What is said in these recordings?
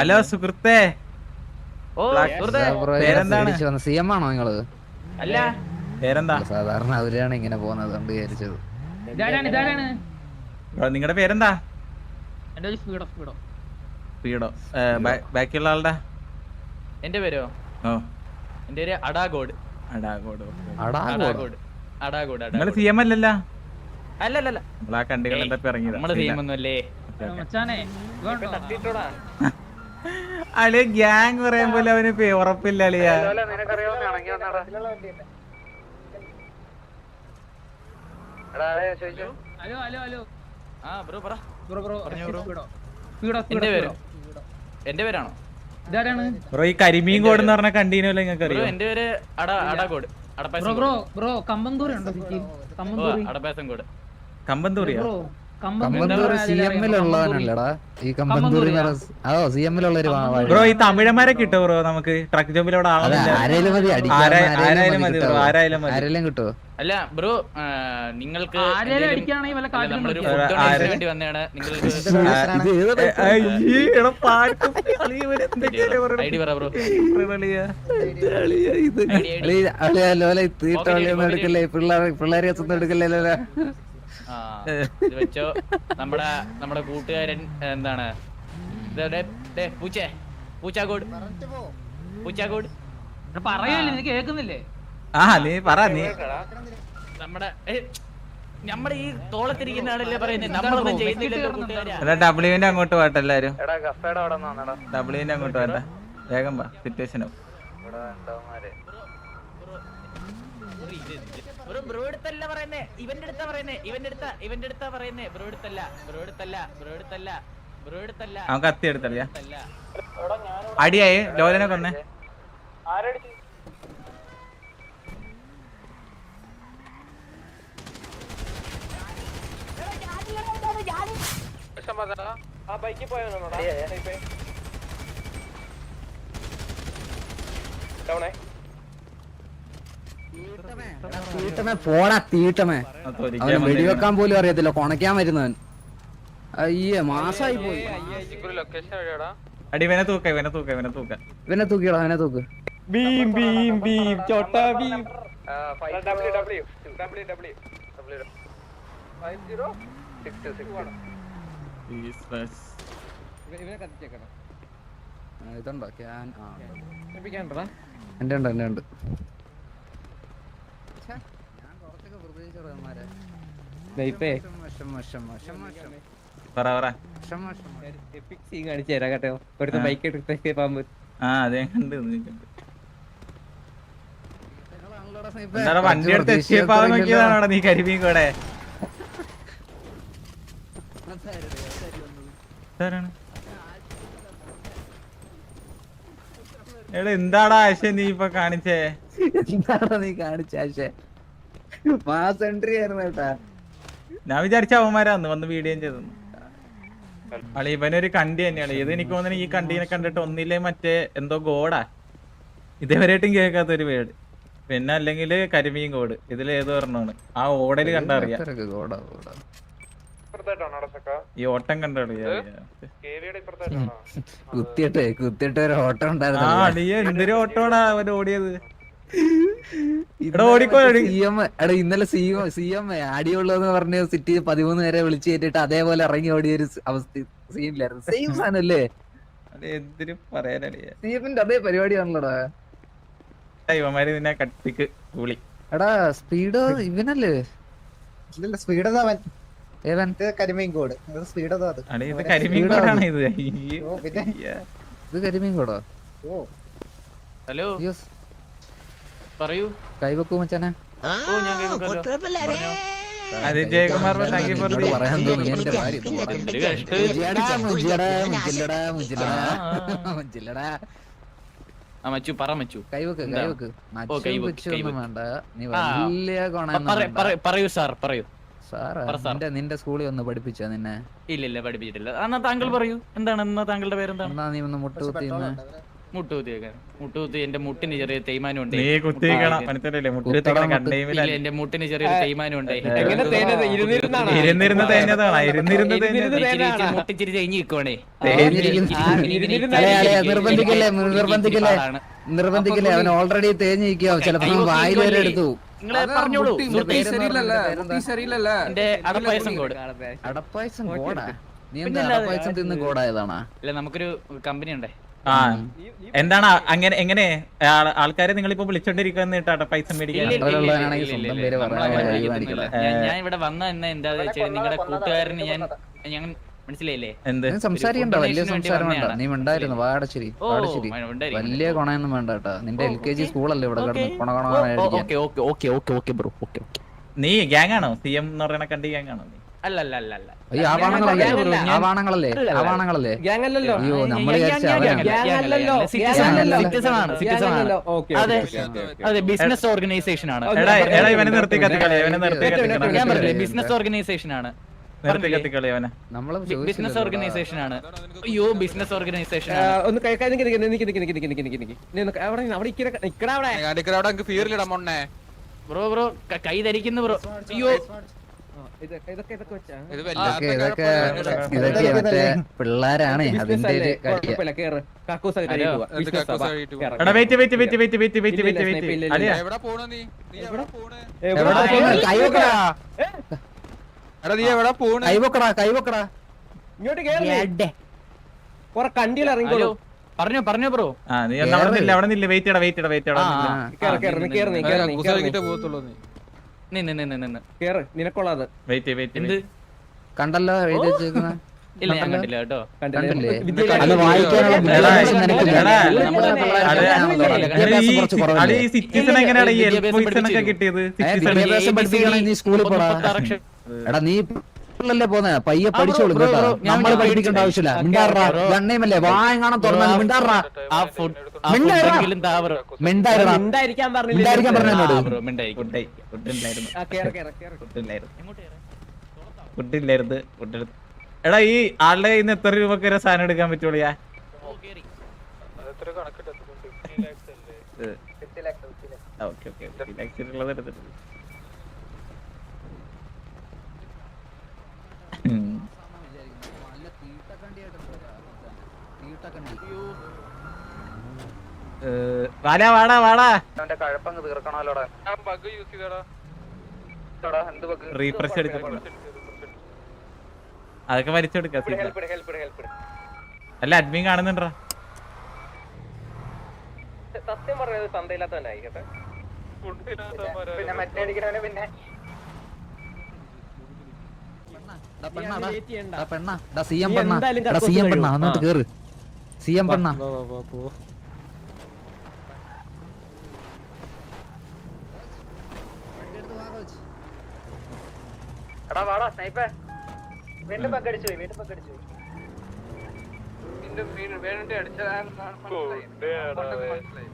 Hello സുഹൃത്തേ. ഓ, സുഹൃത്തേ. പേരെന്താണ്? സി എം ആണോ നിങ്ങൾ? അല്ല. പേരെന്താ? സാധാരണ അവരാണ് ഇങ്ങനെ പോകുന്നത് കൊണ്ട് വിചാരിച്ചത്. നിങ്ങളുടെ പേരെന്താ? സ്പീഡോ ബാക്കിയുള്ള ആളുടെ? എന്റെ പേരോ? ഓ. എന്റെ പേര് അടാഗോഡ്. അടാഗോഡ് അടാഗോഡ്? അടാഗോഡ്. അടാഗോഡ് സി എം അല്ലല്ല അല്ലല്ലോ? അല്ല അല്ല ആ കണ്ടുകൾ തപ്പി ഇറങ്ങിയതാ? നമ്മൾ തീമൊന്നും അല്ലേ മച്ചാനെ ഇതുകൊണ്ടോ? അളിയ ഗ്യാങ് പറയുമ്പോ അവന് പേ- ഉറപ്പില്ല അളിയ. Hello hello hello. ആ ബ്രോ പറ. Bro bro bro. എന്റെ പേരോ? സ്പീഡോ. എന്റെ പേരാണോ? ബ്രോ ഈ കരിമീൻ കോഡ് എന്ന് പറഞ്ഞ കണ്ടീനല്ലോ നിങ്ങൾക്ക് അറിയാം എന്റെ പേര് അടാ അടാ ബ്രോ അടപ്പാസം ബ്രോ ബ്രോ കമ്പന്തൂരി ഉണ്ടോ സിറ്റി? കമ്പന്തൂരി അടപ്പാസം കോഡ് കമ്പന്തൂറിയാ ബ്രോ ഈ തമിഴന്മാരെ കിട്ടോ ബ്രോ നമുക്ക്? ട്രക്ക് ആരേലും ആരായാലും കിട്ടോ. അല്ല ബ്രോ നിങ്ങൾക്ക്. എടുക്കല്ലേ? പിള്ളേരെ പിള്ളേരെ എടുക്കല്ലേ ഇത് വെച്ചോ. നമ്മുടെ നമ്മുടെ കൂട്ടുകാരൻ എന്താണ്? ദേ, ദേ, പൂച്ചേ. പൂച്ചാക്കോട് പൂച്ചാക്കോട് പറയല്ലേ? നീ കേൾക്കുന്നില്ലേ? ആ നീ പറ നീ. നമ്മുടെ നമ്മുടെ ഈ തോളത്തിരിക്കുന്ന ആളല്ലേ പറയുന്നത് നമ്മളൊന്നും ചെയ്യുന്നില്ല ഡബ്ല്യുവിന്റെ അങ്ങോട്ട് പോട്ടെ എല്ലാരും. ഡബ്ല്യുവിന്റെ അങ്ങോട്ട് പോട്ടെ വേഗം വാ സിറ്റുവേഷനും ബ്രോ ബ്രോ അടുത്തല്ല പറയുന്നേ. ഇവന്റെ അടുത്താ പറയുന്നേ. ഇവന്റെ അടുത്താ ഇവന്റെ അടുത്താ പറയുന്നേ. ബ്രോ അടുത്തല്ല ബ്രോ അടുത്തല്ല ബ്രോ അടുത്തല്ല ബ്രോ അടുത്തല്ല അവൻ കത്തി എടുത്തല്ല അടിയായി. ലോലനെ കൊന്നേ. തീട്ടമേ. പോടാ തീട്ടമേ. അവന്. വെടിവെക്കാൻ പോലും അറിയത്തില്ല. കൊണക്കാൻ വരുന്നവൻ. അയ്യേ മാസായി പോയി. അടി ഇവനെ തൂക്ക ഇവനെ തൂക്ക ഇവനെ തൂക്ക. ഇവനെ തൂക്കിയടാ അവനെ തൂക്ക്. ബീം ബീം ബീം ചോട്ട ബീം. ആ, ഇതുണ്ടോ? ക്യാൻ ആ. എന്റെ ഉണ്ട് എന്റെ ഉണ്ട്. വശം, വശം, ആ. ബൈക്ക് എടുത്ത് പാമ്പ്. ആ അതെ കണ്ട് വണ്ടി എടുത്ത് എത്തിയപ്പോ നോക്കിയതാണോടാ നീ കരിമീൻ കൂടെ? എടാ എന്താടാ ആശയ നീ ഇപ്പൊ കാണിച്ചേ? നീ കാണിച്ച ആശേ? മാസ് എൻട്രി ആയിരുന്നു കേട്ടാ. ഞാൻ വിചാരിച്ച അവന്മാരാന്ന് വന്ന് വീഡിയോ ചെയ്തു അളി ഇവനൊരു കണ്ടി തന്നെയാണ്. ഇത് എനിക്ക് തോന്നുന്നു ഈ കണ്ടീനെ കണ്ടിട്ട് ഒന്നില്ലേ മറ്റേ എന്തോ ഗോഡാ? ഇതേവരെയായിട്ടും കേൾക്കാത്ത ഒരു വേട് പിന്നെ അല്ലെങ്കിൽ കരിമീൻ കോട് ഇതിൽ ഏത് പറഞ്ഞാണ് ആ ഓടൽ കണ്ടറിയാം. ഈ ഓട്ടം കണ്ടറിയാം കുത്തിയിട്ട് കുത്തിയിട്ട് ഒരു ഓട്ടം ആ ഉണ്ടായിരുന്നു അളിയ എന്തൊരു ഓട്ടോടാ അവൻ ഓടിയത്. ഇന്നലെ സി എം എ എം അടിയുള്ളൂ എന്ന് പറഞ്ഞ സിറ്റി പതിമൂന്ന് പേരെ വിളിച്ചു കയറ്റിട്ട് അതേപോലെ ഇറങ്ങി ഓടിയ ഒരു അവസ്ഥ സീനിലായിരുന്നു സെയിം സാധനല്ലേ? എന്തിനു അതേ പരിപാടിയാണല്ലോടാ. ഇവന്മാര് നിന്നെ കട്ടിക്ക് എടാ സ്പീഡ് ഇവനല്ലേ? ഇല്ല സ്പീഡ് അവൻ. ഏവൻ? കരിമീൻ സ്പീഡ് അത്. ഇത് കരിമീൻ ഇത്. ഓ, പിന്നെ? ഇത് കരിമീൻ കൂടോ? ഓ. ഹലോ? യെസ്. പറയൂ. കൈവക്കൂ മച്ചാനെ. ഓ ഞാൻ കേൾക്കുമല്ലോ അത് ജയകുമാർ താങ്ക് യു ഫോർ എന്നോട് പറയാൻ തോന്നി എന്റെ ഭാര്യ. എന്തൊരു കഷ്ടം. ആ മച്ചു പറ മച്ചു. കൈവക്ക് എന്താ? കൈവക്ക്. ഓ, കൈവക്ക്, പിച്ചും വേണ്ട. നീ. വലിയ ഗുണം പറയൂ സാർ പറയൂ. നിന്റെ നിന്റെ സ്കൂളിൽ ഒന്ന് പഠിപ്പിച്ചോ നിന്നെ? ഇല്ല ഇല്ല പഠിപ്പിച്ചിട്ടില്ല. എന്നാ താങ്കൾ പറയൂ. എന്താണ്? എന്നാ താങ്കളുടെ പേരെന്താണ്? എന്നാ നീ ഒന്ന് മുട്ടുകുത്തി എന്റെ ചെറിയ തേയ്മാനം ഉണ്ട്. തേയ്മാനം ഉണ്ട്. നിർബന്ധിക്കല്ലേ? നിർബന്ധിക്കല്ലേ? നിർബന്ധിക്കല്ലേ? അവൻ ഓൾറെഡി തേഞ്ഞു നിൽക്കുക ചിലപ്പോ വായിൽ വരെ എടുത്തു പറഞ്ഞോളൂ. അടപ്പായസം അടപ്പായസം കോടാ നീ എന്താ അടപ്പായസം തിന്ന് കോടായതാണാ അല്ല നമുക്കൊരു കമ്പനി ഉണ്ടേ എന്താണ് അങ്ങനെ എങ്ങനെ ആൾക്കാരെ നിങ്ങൾ ഇപ്പൊ വിളിച്ചോണ്ടിരിക്കുന്നിട്ടാ പൈസ മേടിക്കാൻ? ഞാൻ ഇവിടെ വന്ന എന്താ വെച്ചാൽ നിങ്ങളുടെ കൂട്ടുകാരന് ഞാൻ ഞാൻ മനസ്സിലായില്ലേ? എന്ത്? നീ വലിയ കൊണയൊന്നും നിന്റെ ഗ്യാങ് ആണോ സി എം എന്ന് പറയണ കണ്ടി ഗ്യാങ് ആണോ നീ? ആവാണങ്ങളല്ലേ അതെ. ബിസിനസ് ഓർഗനൈസേഷൻ ആണ്. ബിസിനസ് ഓർഗനൈസേഷൻ ആണ്. ബിസിനസ് ഓർഗനൈസേഷൻ ആണ്. അയ്യോ ബിസിനസ് ഓർഗനൈസേഷൻ ഒന്ന് അവിടെ ബ്രോ ബ്രോ കൈ ധരിക്കുന്നു ബ്രോ. അയ്യോ. ഇതൊക്കെ മറ്റേ പിള്ളേരാണേ. അതിന്റെ പറഞ്ഞോ പറഞ്ഞോ ബ്രോ. ആ നീ അവിടെ നിന്നില്ല അവിടെ നില്ല. വെയിറ്റ് ചെയ്യടാ വെയിറ്റ് ചെയ്യടാ വെയിറ്റ് ചെയ്യടാ കേറ നീ കേറി കേറി. പോകത്തുള്ളൂ നീ. കേറ് വെയിറ്റ് വെയിറ്റ് എന്ത്? കണ്ടല്ലോ എഴുതി കിട്ടിയത്? നീ പിള്ളല്ലേ പോന്നെ പയ്യെ പഠിച്ചോളും കേട്ടോ. നമ്മൾ പഠിപ്പിക്കേണ്ട ആവശ്യമില്ല. മിണ്ടാറാ. ഗണ്ണേമല്ലേ വായങ്ങാണം തുറന്നാൽ മിണ്ടാറാ. മിണ്ടായിരിക്കാൻ പറഞ്ഞോട് എടാ ഈ ആളുടെ കയ്യിൽ നിന്ന് എത്ര രൂപക്ക് ഒരു സാധനം എടുക്കാൻ പറ്റുള്ളൂ ഓക്കെ ഓക്കെ ഓക്കെ എടുത്തിട്ടുണ്ട്. വാടാ വാടാ വാടാ. അവന്റെ കഴപ്പങ്ങ് തീർക്കണോലോടാ ഞാൻ ബഗ് യൂസ് ചെയ്തടാ. എന്ത് ബഗ് റീഫ്രഷ് അടിച്ചോ അതൊക്കെ ഹെൽപ് കൊടുക്ക അല്ല അഡ്മിൻ കാണുന്നുണ്ടാ? സത്യം പറഞ്ഞത് തന്തയില്ലാത്തവനായിക്കട്ടെ പിന്നെ മറ്റേ അടിക്കണവനെ പിന്നെ വീണ്ടും പങ്കടിച്ചു വീണ്ടും പങ്കടിച്ചു വീണ്ടും വീണ്ടും അടിച്ചതാണ് മനസ്സിലായി.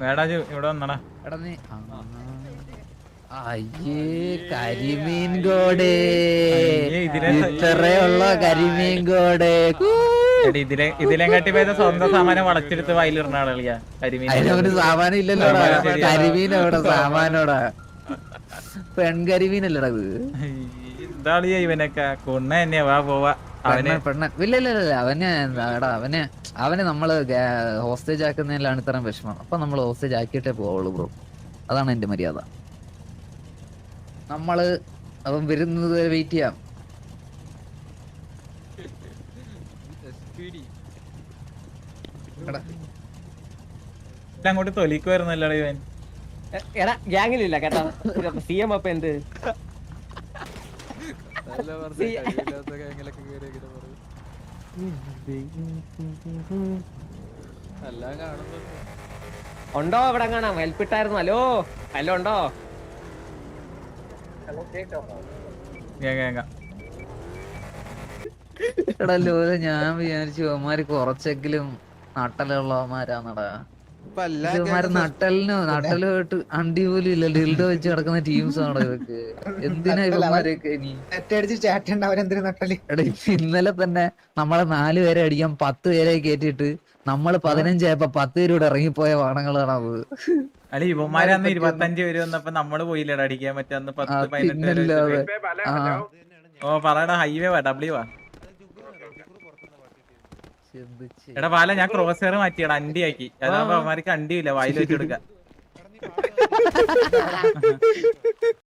വേടാജു ഇവിടെ വന്നടാ. എടാ നീ. അയ്യേ കരിമീൻ കോടേ അയ്യേ, ഇതിനെ- കരിമീൻ കോടേ എടി ഇതിലെ ഇതിലെങ്കാട്ടി പോയത് സ്വന്തം സാമാനം വളച്ചെടുത്ത് വയലിടുന്ന ആളുകളിയാ കരിമീൻ. അതിനവന് സാമാനം ഇല്ലല്ലോ. കരിമീൻ എവിടെ സാമാനോടാ. പെൺകരിമീനല്ലടാ ഇത്. എന്താളിയാ ഇവനൊക്കെ. കൊണ്ണ തന്നെയാ വാ പോവാ. ഇല്ല ഇല്ല ഇല്ല അവന് എടാ അവന് അവന് നമ്മൾ ഹോസ്റ്റേജ് ആക്കുന്നതിലാണ് ഇത്രയും വിഷമം. അപ്പൊ നമ്മൾ ഹോസ്റ്റേജ് ആക്കിയിട്ടേ പോവുള്ളൂ ബ്രോ. അതാണ് എന്റെ മര്യാദ. നമ്മൾ അവൻ വരുന്നത് വെയിറ്റ് ചെയ്യാം. അങ്ങോട്ട് തൊലിക്കുവായിരുന്നല്ലോ ഇവൻ. എടാ ഗ്യാങ്ങിലില്ല കേട്ടോ. സി എം അപ്പൊ എന്ത്? ഉണ്ടോ ഇവിടെ കാണാം? ഹെൽപ്പിട്ടായിരുന്നു ഹലോ? ഹലോ ഉണ്ടോ. എടാ ലോല ഞാൻ വിചാരിച്ചു അവന്മാര് കുറച്ചെങ്കിലും നട്ടലുള്ളവന്മാരാന്നടാ നട്ടലിന് നട്ടൽ കേട്ട് അണ്ടി പോലും ഇല്ല. ഡിൽഡോ വെച്ച് കിടക്കുന്ന ടീംസ് ആണ് ഇതൊക്കെ? എന്തിനാ ഇവന്മാരൊക്കെ ഇന്നലെ തന്നെ നമ്മളെ നാല് പേരെ അടിക്കാൻ പത്ത് പേരെ കേറ്റിട്ട് നമ്മൾ പതിനഞ്ചായപ്പോ പത്ത് പേരൂടെ ഇറങ്ങിപ്പോയ വാണങ്ങളാണ് അത്. അല്ല ഇവന്മാരെ അന്ന് ഇരുപത്തഞ്ച് പേര് വന്നപ്പോ നമ്മൾ പോയില്ലടാ അടിക്കാൻ. പത്ത് പതിനെട്ട്. ആ. ഓ പറയടാ ഹൈവേ വാ ഡബ്ല്യൂ വാ. എടാ പാല ഞാൻ ക്രോസ് ഹെയർ മാറ്റിയടാ അണ്ടി ആക്കി അതാവുമ്പോ അവന്മാർക്ക് അണ്ടിയില്ല വായിൽ വെച്ചെടുക്ക കൊടുക്കാം.